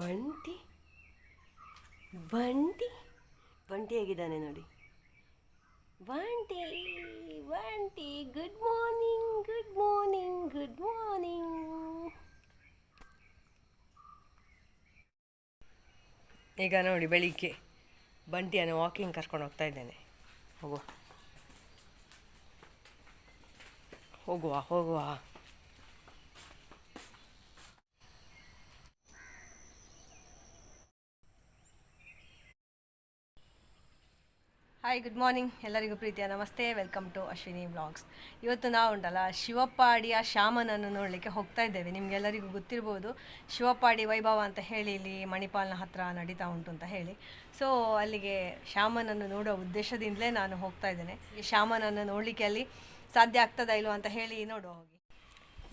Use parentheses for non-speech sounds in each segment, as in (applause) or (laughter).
ಬಂಟಿ? ಬಂಟಿ? ಬಂಟಿ ಆಗಿದ್ದಾನೆ ನೋಡಿ. Bunty Bunty good morning good morning good morning ಈಗ ನೋಡಿ ಬೆಳಿಗ್ಗೆ ಬಂಟಿಯನ್ನು ವಾಕಿಂಗ್ ಕರ್ಕೊಂಡು ಹೋಗ್ತಾ ಇದ್ದೇನೆ. ಹೋಗುವ. ಹೋಗುವ ಹೋಗುವ. ಹಾಯ್ ಗುಡ್ ಮಾರ್ನಿಂಗ್ ಎಲ್ಲರಿಗೂ ಪ್ರೀತಿಯ ನಮಸ್ತೆ. ವೆಲ್ಕಮ್ ಟು ಅಶ್ವಿನಿ ಬ್ಲಾಗ್ಸ್ ಇವತ್ತು ನಾವು ಉಂಟಲ್ಲ ಶಿವಪ್ಪಾಡಿಯ ಶ್ಯಾಮನನ್ನು ನೋಡಲಿಕ್ಕೆ ಹೋಗ್ತಾ ಇದ್ದೇವೆ. ನಿಮಗೆಲ್ಲರಿಗೂ ಗೊತ್ತಿರ್ಬೋದು, ಶಿವಪ್ಪಾಡಿ ವೈಭವ ಅಂತ ಹೇಳಿ ಇಲ್ಲಿ ಮಣಿಪಾಲ್ನ ಹತ್ರ ನಡೀತಾ ಉಂಟು ಅಂತ ಹೇಳಿ. ಸೊ ಅಲ್ಲಿಗೆ ಶ್ಯಾಮನನ್ನು ನೋಡೋ ಉದ್ದೇಶದಿಂದಲೇ ನಾನು ಹೋಗ್ತಾ ಇದ್ದೇನೆ. ಶ್ಯಾಮನನ್ನು ನೋಡಲಿಕ್ಕೆ ಅಲ್ಲಿ ಸಾಧ್ಯ ಆಗ್ತದ ಇಲ್ವ ಅಂತ ಹೇಳಿ ನೋಡುವ ಹೋಗಿ.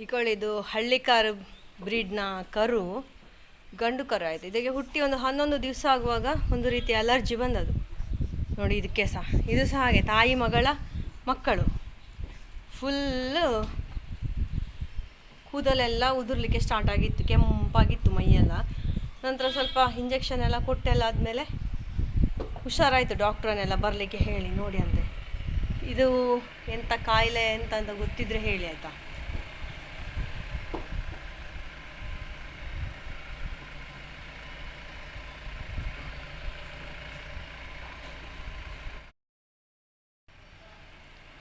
ಇಕೊಳ್ಳಿದು ಹಳ್ಳಿಕಾರು ಬ್ರೀಡ್ನ ಕರು, ಗಂಡು ಕರು ಆಯಿತು. ಇದಕ್ಕೆ ಹುಟ್ಟಿ ಒಂದು ಹನ್ನೊಂದು ದಿವಸ ಆಗುವಾಗ ಒಂದು ರೀತಿ ಅಲರ್ಜಿ ಬಂದದು ನೋಡಿ, ಇದಕ್ಕೆ ಸಹ. ಇದು ಸಹ ಹಾಗೆ, ತಾಯಿ ಮಗಳ ಮಕ್ಕಳು. ಫುಲ್ಲು ಕೂದಲೆಲ್ಲ ಉದುರ್ಲಿಕ್ಕೆ ಸ್ಟಾರ್ಟ್ ಆಗಿತ್ತು, ಕೆಂಪಾಗಿತ್ತು ಮೈಯೆಲ್ಲ. ನಂತರ ಸ್ವಲ್ಪ ಇಂಜೆಕ್ಷನ್ ಎಲ್ಲ ಕೊಟ್ಟೆಲ್ಲ ಆದಮೇಲೆ ಹುಷಾರಾಯಿತು ಡಾಕ್ಟ್ರನ್ನೆಲ್ಲ ಬರಲಿಕ್ಕೆ ಹೇಳಿ, ನೋಡಿ ಅಂತೆ. ಇದು ಎಂಥ ಕಾಯಿಲೆ ಎಂತ ಅಂತ ಗೊತ್ತಿದ್ರೆ ಹೇಳಿ, ಆಯಿತಾ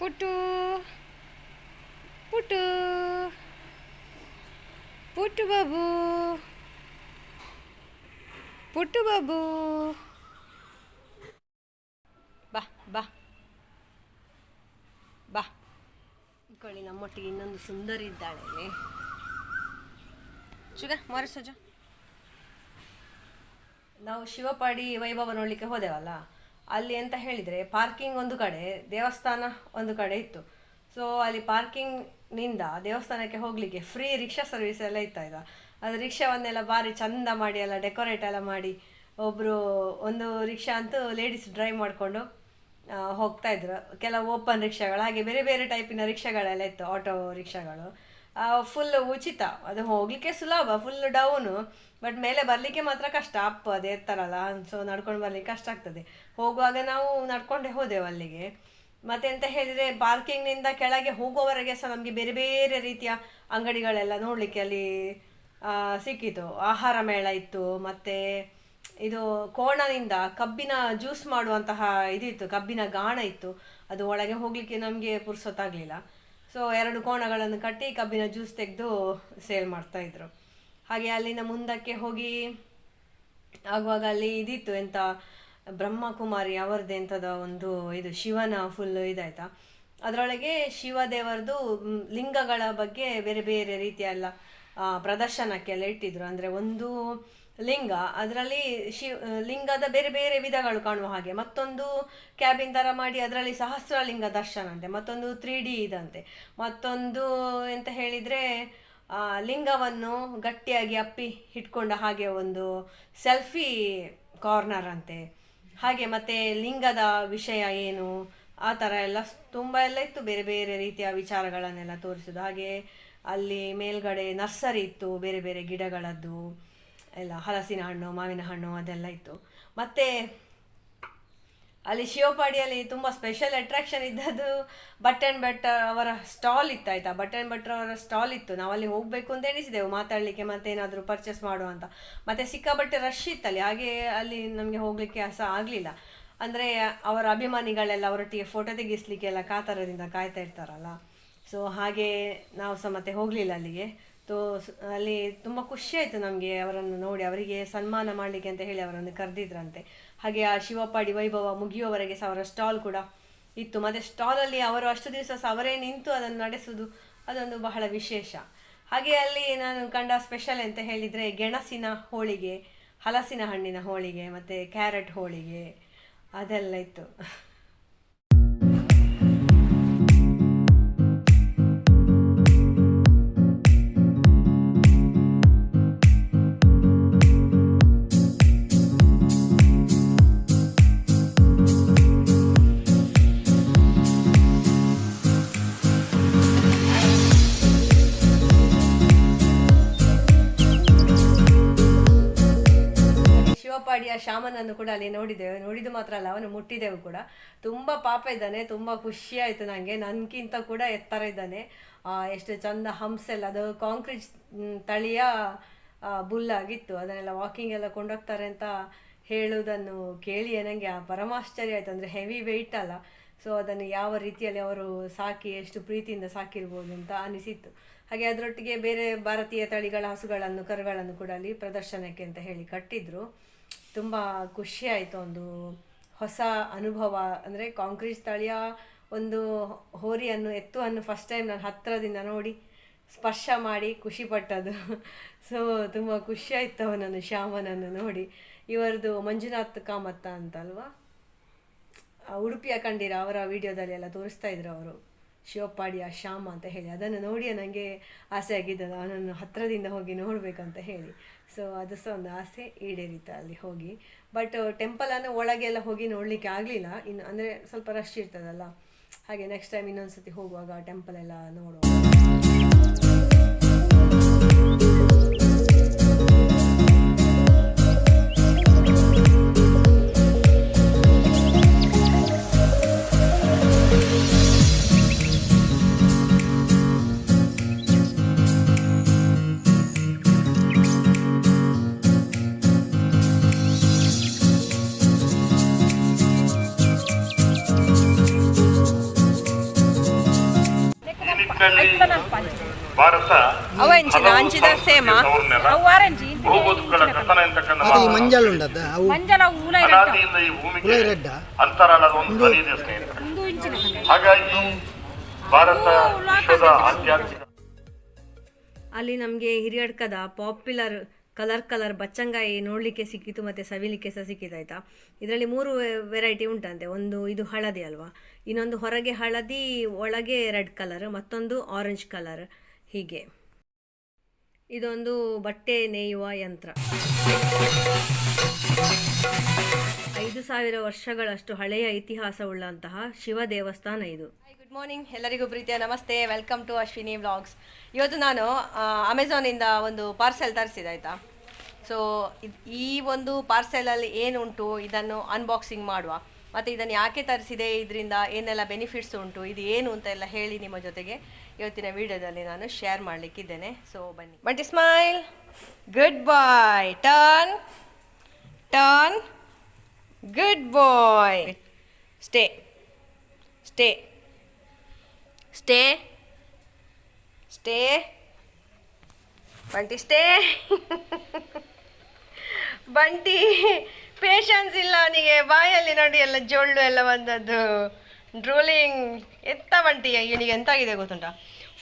ಪುಟ್ಟು ಪುಟ್ಟು ಪುಟ್ಟು ಬಾಬು ಪುಟ್ಟು ಬಾಬು ಬಾ. ಬಾ. ಬಾ ಇಕೊಳ್ಳಿ ನಮ್ಮೊಟ್ಟಿಗೆ ಇನ್ನೊಂದು ಸುಂದರಿ ಇದ್ದಾಳೆ. ಶುಗ ಮಾರಿ ಮಾರಿಸೋಜ ನಾವು ಶಿವಪಾಡಿ ವೈಭವ ನೋಡಲಿಕ್ಕೆ ಹೋದೆವಲ್ಲ? ಅಲ್ಲಿ ಅಂತ ಹೇಳಿದರೆ ಪಾರ್ಕಿಂಗ್ ಒಂದು ಕಡೆ ದೇವಸ್ಥಾನ ಒಂದು ಕಡೆ ಇತ್ತು. ಸೊ ಅಲ್ಲಿ ಪಾರ್ಕಿಂಗ್ನಿಂದ ದೇವಸ್ಥಾನಕ್ಕೆ ಹೋಗಲಿಕ್ಕೆ ಫ್ರೀ ರಿಕ್ಷಾ ಸರ್ವಿಸ್ ಎಲ್ಲ ಆಯ್ತಾ ಅದು ರಿಕ್ಷಾವನ್ನೆಲ್ಲ ಭಾರಿ ಚಂದ ಮಾಡಿ, ಎಲ್ಲ ಡೆಕೋರೇಟ್ ಎಲ್ಲ ಮಾಡಿ ಒಬ್ಬರು ಒಂದು ರಿಕ್ಷಾ ಅಂತೂ ಲೇಡೀಸ್ ಡ್ರೈವ್ ಮಾಡಿಕೊಂಡು ಹೋಗ್ತಾ ಇದ್ರು. ಕೆಲವು ಓಪನ್ ರಿಕ್ಷಾಗಳು, ಹಾಗೆ ಬೇರೆ ಬೇರೆ ಟೈಪಿನ ರಿಕ್ಷಾಗಳೆಲ್ಲ ಇತ್ತು ಆಟೋ ರಿಕ್ಷಾಗಳು. ಫುಲ್ ಉಚಿತ. ಅದು ಹೋಗ್ಲಿಕ್ಕೆ ಸುಲಭ ಫುಲ್ ಡೌನು ಬಟ್ ಮೇಲೆ ಬರಲಿಕ್ಕೆ ಮಾತ್ರ ಕಷ್ಟ. ಅಪ್ ಅದೇ ಇರ್ತಾರಲ್ಲ ಸೊ ನಡ್ಕೊಂಡು ಬರ್ಲಿಕ್ಕೆ ಕಷ್ಟ ಆಗ್ತದೆ. ಹೋಗುವಾಗ ನಾವು ನಡ್ಕೊಂಡೇ ಹೋದೆವು ಅಲ್ಲಿಗೆ. ಮತ್ತೆ ಅಂತ ಹೇಳಿದರೆ ಪಾರ್ಕಿಂಗ್ನಿಂದ ಕೆಳಗೆ ಹೋಗುವವರೆಗೆ ಸಹ ನಮಗೆ ಬೇರೆ ಬೇರೆ ರೀತಿಯ ಅಂಗಡಿಗಳೆಲ್ಲ ನೋಡಲಿಕ್ಕೆ ಅಲ್ಲಿ ಸಿಕ್ಕಿತು. ಆಹಾರ ಮೇಳ ಇತ್ತು, ಮತ್ತೆ ಇದು ಕೋಣದಿಂದ ಕಬ್ಬಿನ ಜ್ಯೂಸ್ ಮಾಡುವಂತಹ ಇದಿತ್ತು, ಕಬ್ಬಿನ ಗಾಣ ಇತ್ತು. ಅದು ಒಳಗೆ ಹೋಗಲಿಕ್ಕೆ ನಮಗೆ ಪುರ್ಸೊತ್ತಾಗಲಿಲ್ಲ ಸೊ ಎರಡು ಕೋಣಗಳನ್ನು ಕಟ್ಟಿ ಕಬ್ಬಿನ ಜ್ಯೂಸ್ ತೆಗೆದು ಸೇಲ್ ಮಾಡ್ತಾ ಇದ್ರು. ಹಾಗೆ ಅಲ್ಲಿನ ಮುಂದಕ್ಕೆ ಹೋಗಿ ಆಗುವಾಗ ಅಲ್ಲಿ ಇದಿತ್ತು ಎಂತ ಬ್ರಹ್ಮಕುಮಾರಿ ಅವರದ್ದು ಎಂಥದ ಒಂದು ಇದು ಶಿವನ ಫುಲ್ ಇದಾಯ್ತಾ? ಅದರೊಳಗೆ ಶಿವದೇವರದು ಲಿಂಗಗಳ ಬಗ್ಗೆ ಬೇರೆ ಬೇರೆ ರೀತಿಯ ಎಲ್ಲ ಪ್ರದರ್ಶನಕ್ಕೆಲ್ಲ ಇಟ್ಟಿದ್ರು. ಅಂದರೆ ಒಂದು ಲಿಂಗ, ಅದರಲ್ಲಿ ಶಿವ ಲಿಂಗದ ಬೇರೆ ಬೇರೆ ವಿಧಗಳು ಕಾಣುವ ಹಾಗೆ. ಮತ್ತೊಂದು ಕ್ಯಾಬಿನ್ ಥರ ಮಾಡಿ ಅದರಲ್ಲಿ ಸಹಸ್ರಲಿಂಗ ದರ್ಶನ ಅಂತೆ. ಮತ್ತೊಂದು ತ್ರೀ ಡಿ ಇದಂತೆ. ಮತ್ತೊಂದು ಎಂತ ಹೇಳಿದರೆ ಲಿಂಗವನ್ನು ಗಟ್ಟಿಯಾಗಿ ಅಪ್ಪಿ ಇಟ್ಕೊಂಡ ಹಾಗೆ ಒಂದು ಸೆಲ್ಫಿ ಕಾರ್ನರ್ ಅಂತೆ. ಹಾಗೆ ಮತ್ತೆ ಲಿಂಗದ ವಿಷಯ ಏನು? ಆ ಥರ ಎಲ್ಲ ತುಂಬ ಎಲ್ಲ ಇತ್ತು. ಬೇರೆ ಬೇರೆ ರೀತಿಯ ವಿಚಾರಗಳನ್ನೆಲ್ಲ ತೋರಿಸೋದು ಹಾಗೆ ಅಲ್ಲಿ ಮೇಲ್ಗಡೆ ನರ್ಸರಿ ಇತ್ತು. ಬೇರೆ ಬೇರೆ ಗಿಡಗಳದ್ದು. ಎಲ್ಲ ಹಲಸಿನ ಹಣ್ಣು, ಮಾವಿನ ಹಣ್ಣು ಅದೆಲ್ಲ ಇತ್ತು. ಮತ್ತೆ ಅಲ್ಲಿ ಶಿವಪಾಡಿಯಲ್ಲಿ ತುಂಬ ಸ್ಪೆಷಲ್ ಅಟ್ರಾಕ್ಷನ್ ಇದ್ದದ್ದು ಬಟ್ ಆ್ಯಂಡ್ ಅವರ ಸ್ಟಾಲ್ ಇತ್ತು ಆಯಿತಾ ಬಟ್ ಆ್ಯಂಡ್ ಅವರ ಸ್ಟಾಲ್ ಇತ್ತು. ನಾವು ಅಲ್ಲಿ ಹೋಗಬೇಕು ಅಂತ ಎಣಿಸಿದೆವು. ಮಾತಾಡಲಿಕ್ಕೆ ಮತ್ತೆ ಏನಾದರೂ ಪರ್ಚೇಸ್ ಮಾಡುವಂತ ಮತ್ತೆ ಸಿಕ್ಕಾಬಟ್ಟೆ ರಶ್ ಇತ್ತಲ್ಲಿ. ಹಾಗೆ ಅಲ್ಲಿ ನಮಗೆ ಹೋಗಲಿಕ್ಕೆ ಸಹ ಆಗಲಿಲ್ಲ. ಅಂದರೆ ಅವರ ಅಭಿಮಾನಿಗಳೆಲ್ಲ ಅವರೊಟ್ಟಿಗೆ ಫೋಟೋ ತೆಗೆಸಲಿಕ್ಕೆಲ್ಲ ಕಾತರದಿಂದ ಕಾಯ್ತಾ ಇರ್ತಾರಲ್ಲ. ಸೊ ಹಾಗೆ ನಾವು ಸಹ ಮತ್ತೆ ಹೋಗಲಿಲ್ಲ ಅಲ್ಲಿಗೆ. ತೋ ಅಲ್ಲಿ ತುಂಬ ಖುಷಿ ಆಯಿತು ನಮಗೆ ಅವರನ್ನು ನೋಡಿ, ಅವರಿಗೆ ಸನ್ಮಾನ ಮಾಡಲಿಕ್ಕೆ ಅಂತ ಹೇಳಿ ಅವರನ್ನು ಕರೆದಿದ್ರಂತೆ. ಹಾಗೆ ಆ ಶಿವಪಾಡಿ ವೈಭವ ಮುಗಿಯುವವರೆಗೆ ಸಹ ಅವರ ಸ್ಟಾಲ್ ಕೂಡ ಇತ್ತು. ಮತ್ತು ಸ್ಟಾಲಲ್ಲಿ ಅವರು ಅಷ್ಟು ದಿವಸ ಸಹ ಅವರೇ ನಿಂತು ಅದನ್ನು ನಡೆಸುವುದು, ಅದೊಂದು ಬಹಳ ವಿಶೇಷ. ಹಾಗೆ ಅಲ್ಲಿ ನಾನು ಕಂಡ ಸ್ಪೆಷಲ್ ಅಂತ ಹೇಳಿದರೆ ಗೆಣಸಿನ ಹೋಳಿಗೆ, ಹಲಸಿನ ಹಣ್ಣಿನ ಹೋಳಿಗೆ, ಮತ್ತು ಕ್ಯಾರೆಟ್ ಹೋಳಿಗೆ ಅದೆಲ್ಲ ಇತ್ತು. ಶ್ಯಾಮನನ್ನು ಕೂಡ ಅಲ್ಲಿ ನೋಡಿದ್ದೇವೆ ನೋಡಿದ್ದು ಮಾತ್ರ ಅಲ್ಲ, ಅವನು ಮುಟ್ಟಿದೆವು ಕೂಡ. ತುಂಬ ಪಾಪ ಇದ್ದಾನೆ, ತುಂಬ ಖುಷಿ ಆಯಿತು ನನಗೆ ನನಗಿಂತ ಕೂಡ ಎತ್ತರ ಇದ್ದಾನೆ. ಎಷ್ಟು ಚಂದ ಹಂಸ ಎಲ್ಲ, ಅದು ಕಾಂಕ್ರೀಟ್ ತಳಿಯ ಬುಲ್ ಬುಲ್ಲಾಗಿತ್ತು ಅದನ್ನೆಲ್ಲ ವಾಕಿಂಗ್ ಎಲ್ಲ ಕೊಂಡೋಗ್ತಾರೆ ಅಂತ ಹೇಳುವುದನ್ನು ಕೇಳಿ ನನಗೆ ಆ, ಪರಮಾಶ್ಚರ್ಯ ಆಯಿತು. ಅಂದರೆ ಹೆವಿ ವೆಯ್ಟ್ ಅಲ್ಲ. ಸೊ ಅದನ್ನು ಯಾವ ರೀತಿಯಲ್ಲಿ ಅವರು ಸಾಕಿ, ಎಷ್ಟು ಪ್ರೀತಿಯಿಂದ ಸಾಕಿರ್ಬೋದು ಅಂತ ಅನಿಸಿತ್ತು. ಹಾಗೆ ಅದರೊಟ್ಟಿಗೆ ಬೇರೆ ಭಾರತೀಯ ತಳಿಗಳ ಹಸುಗಳನ್ನು, ಕರುಗಳನ್ನು ಕೂಡ ಅಲ್ಲಿ ಪ್ರದರ್ಶನಕ್ಕೆ ಅಂತ ಹೇಳಿ ಕಟ್ಟಿದ್ರು. ತುಂಬ ಖುಷಿ ಆಯಿತು ಒಂದು ಹೊಸ ಅನುಭವ. ಅಂದರೆ ಕಾಂಕ್ರೀಟ್ ಸ್ಥಳೀಯ ಒಂದು ಹೋರಿಯನ್ನು ಎತ್ತುವನ್ನು ಫಸ್ಟ್ ಟೈಮ್ ನಾನು ಹತ್ತಿರದಿಂದ ನೋಡಿ ಸ್ಪರ್ಶ ಮಾಡಿ ಖುಷಿ ಪಟ್ಟದ್ದು. ಸೊ ತುಂಬ ಖುಷಿ ಆಯಿತು ಅವನನ್ನು, ಶ್ಯಾಮನನ್ನು ನೋಡಿ. ಇವರದು ಮಂಜುನಾಥ್ ಕಾಮತ್ತ ಅಂತಲ್ವಾ? ಉಡುಪಿಯ ಕಂಡಿರ ಅವರ ವಿಡಿಯೋದಲ್ಲಿ ಎಲ್ಲ ತೋರಿಸ್ತಾ ಇದ್ರು ಅವರು. ಶಿವಪ್ಪಾಡಿಯ ಶ್ಯಾಮ ಅಂತ ಹೇಳಿ, ಅದನ್ನು ನೋಡಿ ನನಗೆ ಆಸೆ ಆಗಿದ್ದದು ಅವನನ್ನು ಹತ್ತಿರದಿಂದ ಹೋಗಿ ನೋಡಬೇಕಂತ ಹೇಳಿ. ಸೊ ಅದು ಸಹ ಒಂದು ಆಸೆ ಈಡೇರಿತು ಅಲ್ಲಿ ಹೋಗಿ. ಬಟ್ ಟೆಂಪಲನ್ನು ಒಳಗೆಲ್ಲ ಹೋಗಿ ನೋಡಲಿಕ್ಕೆ ಆಗಲಿಲ್ಲ. ಇನ್ನು ಅಂದರೆ ಸ್ವಲ್ಪ ರಶ್ ಇರ್ತದಲ್ಲ. ಹಾಗೆ ನೆಕ್ಸ್ಟ್ ಟೈಮ್ ಇನ್ನೊಂದು ಸತಿ ಹೋಗುವಾಗ ಟೆಂಪಲ್ ಎಲ್ಲ ನೋಡುವ. ನಿಟ್ಟಿನಲ್ಲಿ ಭಾರತ ಸೇಮ. ಅವ್ರನ್ನೆಲ್ಲ ಅವು ಆರೆಂಜಿ ಭೂಬದುಕುಗಳ ಕಥನ ಎಂತಕ್ಕಂಥ ಅದು ಈ ಮಂಜಲ್ ಉಂಟದ ಅವು ಮಂಜಲ ಊಲ ಅನಾದಿಯಿಂದ ಈ ಭೂಮಿಗೆ ಒಂದು ಧ್ವನಿ ಇದೆ ಸ್ನೇಹಿತರೆ. ಹಾಗಾಗಿ ಭಾರತ ವಿಶ್ವದ ಆಧ್ಯಾತ್ಮಿಕ ಅಲ್ಲಿ ನಮಗೆ ಹಿರಿಯಡ್ಕದ ಪಾಪ್ಯುಲರ್ ಕಲರ್ ಕಲರ್ ಬಚ್ಚಂಗಾಯಿ ನೋಡಲಿಕ್ಕೆ ಸಿಕ್ಕಿತು ಮತ್ತು ಸವಿಲಿಕ್ಕೆ ಸಹ ಸಿಕ್ಕಿದಾಯ್ತಾ ಇದರಲ್ಲಿ ಮೂರು ವೆರೈಟಿ ಉಂಟಂತೆ. ಒಂದು ಇದು ಹಳದಿ ಅಲ್ವಾ? ಇನ್ನೊಂದು ಹೊರಗೆ ಹಳದಿ, ಒಳಗೆ ರೆಡ್ ಕಲರ್ ಮತ್ತೊಂದು ಆರೆಂಜ್ ಕಲರ್ ಹೀಗೆ. ಇದೊಂದು ಬಟ್ಟೆ ನೇಯುವ ಯಂತ್ರ. ಐದು ಸಾವಿರ ವರ್ಷಗಳಷ್ಟು ಹಳೆಯ ಇತಿಹಾಸವುಳ್ಳಂತಹ ಶಿವ ದೇವಸ್ಥಾನ ಇದು. ಗುಡ್ ಮಾರ್ನಿಂಗ್ ಎಲ್ಲರಿಗೂ ಪ್ರೀತಿಯ ನಮಸ್ತೆ. ವೆಲ್ಕಮ್ ಟು ಅಶ್ವಿನಿ ವ್ಲಾಗ್ಸ್ ಇವತ್ತು ನಾನು ಅಮೆಝಾನಿಂದ ಒಂದು ಪಾರ್ಸೆಲ್ ತರಿಸಿದೆ ಆಯಿತಾ ಸೊ ಈ ಒಂದು ಪಾರ್ಸೆಲಲ್ಲಿ ಏನುಂಟು? ಇದನ್ನು ಅನ್ಬಾಕ್ಸಿಂಗ್ ಮಾಡುವ. ಮತ್ತು ಇದನ್ನು ಯಾಕೆ ತರಿಸಿದೆ? ಇದರಿಂದ ಏನೆಲ್ಲ ಬೆನಿಫಿಟ್ಸ್ ಉಂಟು? ಇದು ಏನು ಅಂತ ಎಲ್ಲ ಹೇಳಿ ನಿಮ್ಮ ಜೊತೆಗೆ ಇವತ್ತಿನ ವಿಡಿಯೋದಲ್ಲಿ ನಾನು ಶೇರ್ ಮಾಡಲಿಕ್ಕಿದ್ದೇನೆ ಸೊ ಬನ್ನಿ. But smile good boy turn turn good boy stay stay stay stay Bunty stay Bunty patience ಇಲ್ಲ ಅವನಿಗೆ. ಬಾಯಲ್ಲಿ ನೋಡಿ ಎಲ್ಲ ಜೊಳ್ಳು ಎಲ್ಲ ಬಂದದ್ದು. ಡ್ರೋಲಿಂಗ್ ಎತ್ತ ಬಂಟಿ ಇವನಿಗೆ ಎಂತಾಗಿದೆ ಗೊತ್ತುಂಟ?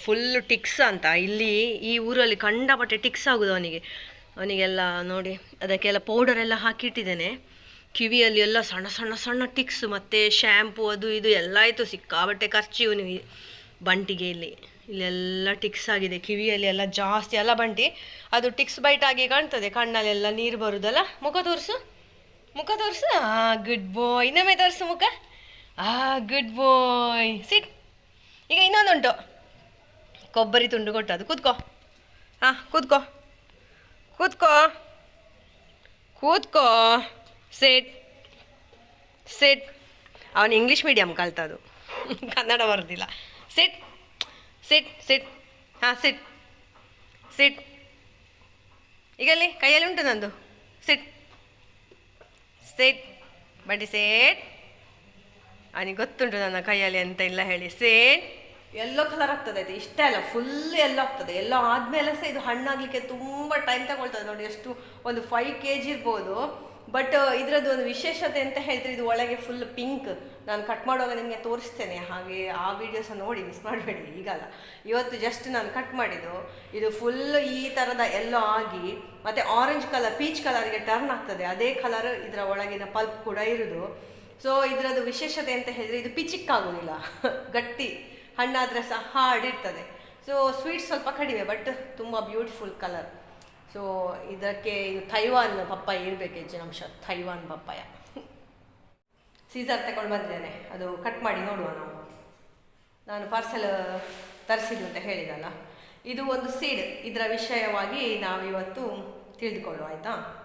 ಫುಲ್ಲು ಟಿಕ್ಸ್ ಅಂತ. ಇಲ್ಲಿ ಈ ಊರಲ್ಲಿ ಕಂಡಪಟ್ಟೆ ಟಿಕ್ಸ್ ಆಗೋದು ಅವನಿಗೆ. ಅವನಿಗೆಲ್ಲ ನೋಡಿ, ಅದಕ್ಕೆಲ್ಲ ಪೌಡರ್ ಎಲ್ಲ ಹಾಕಿಟ್ಟಿದ್ದೇನೆ. ಕಿವಿಯಲ್ಲಿ ಎಲ್ಲ ಸಣ್ಣ ಸಣ್ಣ ಸಣ್ಣ ಟಿಕ್ಸ್ ಮತ್ತು ಶ್ಯಾಂಪು ಅದು ಇದು ಎಲ್ಲ ಆಯಿತು. ಸಿಕ್ಕಾಬಟ್ಟೆ ಖರ್ಚು ಇವನಿಗೆ. ಬಂಟಿಗೆ ಇಲ್ಲಿ ಇಲ್ಲೆಲ್ಲ ಟಿಕ್ಸ್ ಆಗಿದೆ, ಕಿವಿಯಲ್ಲಿ ಎಲ್ಲ ಜಾಸ್ತಿ ಅಲ್ಲ ಬಂಟಿ. ಅದು ಟಿಕ್ಸ್ ಬೈಟ್ ಆಗಿ ಕಾಣ್ತದೆ, ಕಣ್ಣಲ್ಲೆಲ್ಲ ನೀರು ಬರುದಲ್ಲ. ಮುಖ ತೋರಿಸು ಮುಖ ತೋರಿಸು. ಆ ಗುಡ್ ಬಾಯ್ ಇನ್ನೊಮ್ಮೆ ತೋರಿಸು ಮುಖ. ಆ ಗುಡ್ ಬಾಯ್ ಸಿಟ್. ಈಗ ಇನ್ನೊಂದುಂಟು. ಕೊಬ್ಬರಿ ತುಂಡು ಕೊಟ್ಟದು ಕೂತ್ಕೋ. ಹಾಂ ಕೂತ್ಕೋ. ಕೂತ್ಕೋ. ಕೂತ್ಕೋ. ಸೆಟ್. ಸೆಟ್. ಅವನು ಇಂಗ್ಲೀಷ್ ಮೀಡಿಯಮ್ ಕಲ್ತದು ಕನ್ನಡ ಬರೋದಿಲ್ಲ. ಸಿಟ್ ಸಿಟ್ ಸಿಟ್ ಹಾಂ ಸಿಟ್ ಸಿಟ್ ಈಗಲ್ಲಿ ಕೈಯಲ್ಲಿ ಉಂಟು ನಂದು. ಸಿಟ್ ಸಿಟ್ ಬಡಿ ಸೇಟ್ ಅವನಿಗೆ ಗೊತ್ತುಂಟು ನನ್ನ ಕೈಯಲ್ಲಿ ಅಂತ ಇಲ್ಲ ಹೇಳಿ. ಸೇಟ್ ಎಲ್ಲೋ ಕಲರ್ ಆಗ್ತದೆ ಅದು ಇಷ್ಟ ಅಲ್ಲ ಫುಲ್ ಎಲ್ಲೋ ಆಗ್ತದೆ. ಎಲ್ಲೋ ಆದಮೇಲೆ ಸಹ ಇದು ಹಣ್ಣಾಗಲಿಕ್ಕೆ ತುಂಬ ಟೈಮ್ ತಗೊಳ್ತದೆ. ನೋಡಿ, ಎಷ್ಟು ಒಂದು ಫೈವ್ ಕೆ ಜಿ ಇರ್ಬೋದು. ಬಟ್ ಇದರದ್ದು ಒಂದು ವಿಶೇಷತೆ ಅಂತ ಹೇಳಿದ್ರೆ ಇದು ಒಳಗೆ ಫುಲ್ ಪಿಂಕ್ ನಾನು ಕಟ್ ಮಾಡುವಾಗ ನಿಮಗೆ ತೋರಿಸ್ತೇನೆ, ಹಾಗೆ ಆ ವಿಡಿಯೋಸ ನೋಡಿ ಮಿಸ್ ಮಾಡಬೇಡಿ, ಈಗಲ್ಲ. ಇವತ್ತು ಜಸ್ಟ್ ನಾನು ಕಟ್ ಮಾಡಿದ್ದು, ಇದು ಫುಲ್ ಈ ಥರದ ಎಲ್ಲೋ ಆಗಿ, ಮತ್ತು ಆರೆಂಜ್ ಕಲರ್ ಪೀಚ್ ಕಲರ್ಗೆ ಟರ್ನ್ ಆಗ್ತದೆ. ಅದೇ ಕಲರ್ ಇದರ ಒಳಗಿನ ಪಲ್ಪ್ ಕೂಡ ಇರೋದು. ಸೊ ಇದರದ್ದು ವಿಶೇಷತೆ ಅಂತ ಹೇಳಿದ್ರೆ ಇದು ಪಿಚಿಕ್ಕಾಗೋದಿಲ್ಲ (laughs) ಗಟ್ಟಿ ಹಣ್ಣಾದರೆ ಸಹ ಹಾರ್ಡಿರ್ತದೆ ಸೊ ಸ್ವೀಟ್ ಸ್ವಲ್ಪ ಕಡಿಮೆ ಬಟ್ ತುಂಬ ಬ್ಯೂಟಿಫುಲ್ ಕಲರ್ ಸೊ ಇದಕ್ಕೆ ಇದು ಥೈವಾನ್ ಪಪ್ಪಾಯ ಇರಬೇಕು ಹೆಚ್ಚಿನ ಅಂಶ ಥೈವಾನ್ ಪಪ್ಪಾಯ. ಸೀಸರ್ ತಗೊಂಡು ಬಂದಿದ್ದೇನೆ. ಅದು ಕಟ್ ಮಾಡಿ ನೋಡುವ ನಾವು. ನಾನು ಪಾರ್ಸೆಲ್ ತರಿಸಿದ್ದು ಅಂತ ಹೇಳಿದಲ್ಲ. ಇದು ಒಂದು ಸೀಡ್ ಇದರ ವಿಷಯವಾಗಿ ನಾವಿವತ್ತು ತಿಳಿದುಕೊಳ್ಳುವ, ಆಯಿತಾ?